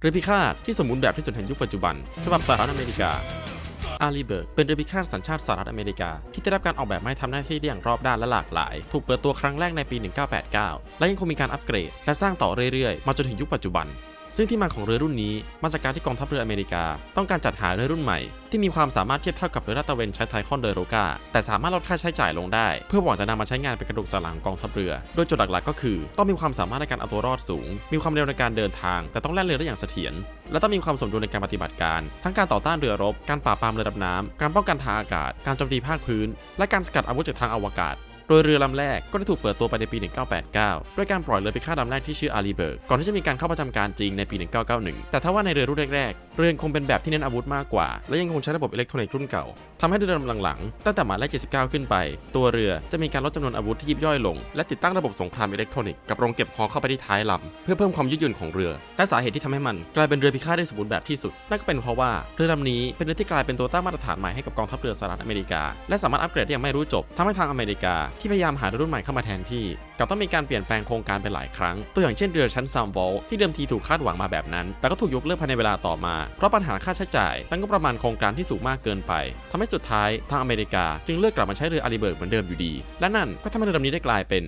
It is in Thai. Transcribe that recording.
เรือพิฆาตที่สมบูรณ์แบบที่สุดแห่งยุคปัจจุบัน ฉบับสหรัฐอเมริกา อารีเบิร์กเป็นเรือพิฆาตสัญชาติสหรัฐอเมริกา ที่ได้รับการออกแบบมาให้ทำหน้าที่ได้อย่างรอบด้านและหลากหลาย ถูกเปิดตัวครั้งแรกในปี 1989 และยังคงมีการอัปเกรด และสร้างต่อเรื่อยๆ มาจนถึงยุคปัจจุบัน ซึ่งที่มาของเรือรุ่นนี้มาจากการที่กองทัพเรืออเมริกา ต้องการจัดหาเรือรุ่นใหม่ ที่มีความสามารถเทียบเท่ากับเรือลาดตระเวนใช้ไทคอนเดอโรกาแต่สามารถลดค่าใช้จ่ายลงได้ เพื่อหวังจะนำมาใช้งานเป็นกระดูกสันหลังของกองทัพเรือ โดยจุดหลักๆ ก็คือ ต้องมีความสามารถในการเอาตัวรอดสูง มีความเร็วในการเดินทาง แต่ต้องแล่นเรือได้อย่างเสถียรและต้องมีความสมดุลในการปฏิบัติการ ทั้งการต่อต้านเรือรบ การปราบปรามเรือดำน้ำการป้องกันทางอากาศ การโจมตีภาคพื้น และการสกัดอาวุธจากทางอวกาศ โดยเรือลำแรกก็ได้ถูกเปิดตัวไปในปี 1989 ด้วยการปล่อยเรือพิฆาลำแรกที่ชื่ออารีเบิร์กก่อนที่จะมีการเข้าประจำการจริงในปี 1991 แต่ถ้าว่าในเรือรุ่นแรกๆ เรือยังคงเป็นแบบที่เน้นอาวุธมากกว่า และยังคงใช้ระบบอิเล็กทรอนิกส์รุ่นเก่าทำให้เรือลำหลังๆตั้งแต่หมายเลข79 ขึ้นไป ตัวเรือจะมีการลดจำนวนอาวุธที่ยิบย่อยลง และติดตั้งระบบสงครามอิเล็กทรอนิกส์กับโรงเก็บฮอเข้าไปที่ท้ายลำเพื่อเพิ่มความยืดหยุ่นของเรือ และสาเหตุที่ทำให้มันกลายเป็นเรือพิฆาตได้สมบูรณ์แบบที่สุด นั่นก็เป็นเพราะว่าเรือลำนี้เป็นเรือที่กลายเป็นตัวตั้งมาตรฐานใหม่ให้กับกองทัพเรือสหรัฐอเมริกา และสามารถอัปเกรดได้อย่างไม่รู้จบทำให้ทางอเมริกาที่พยายามหาเรือรุ่นใหม่เข้ามาแทนที่กับต้องมีการเปลี่ยนแปลงโครงการไปหลายครั้ง ตัวอย่างเช่นเรือชั้นซัมวอลที่เดิมทีถูกคาดหวังมาแบบนั้น แต่ก็ถูกยกเลิกภายในเวลาต่อมา เพราะปัญหาค่าใช้จ่ายและงบประมาณโครงการที่สูงมากเกินไปทำให้สุดท้ายทางอเมริกา จึงเลือกกลับมาใช้เรืออาริเบิร์กเหมือนเดิมอยู่ดี และนั่นก็ทำให้เรือลำนี้ได้กลายเป็น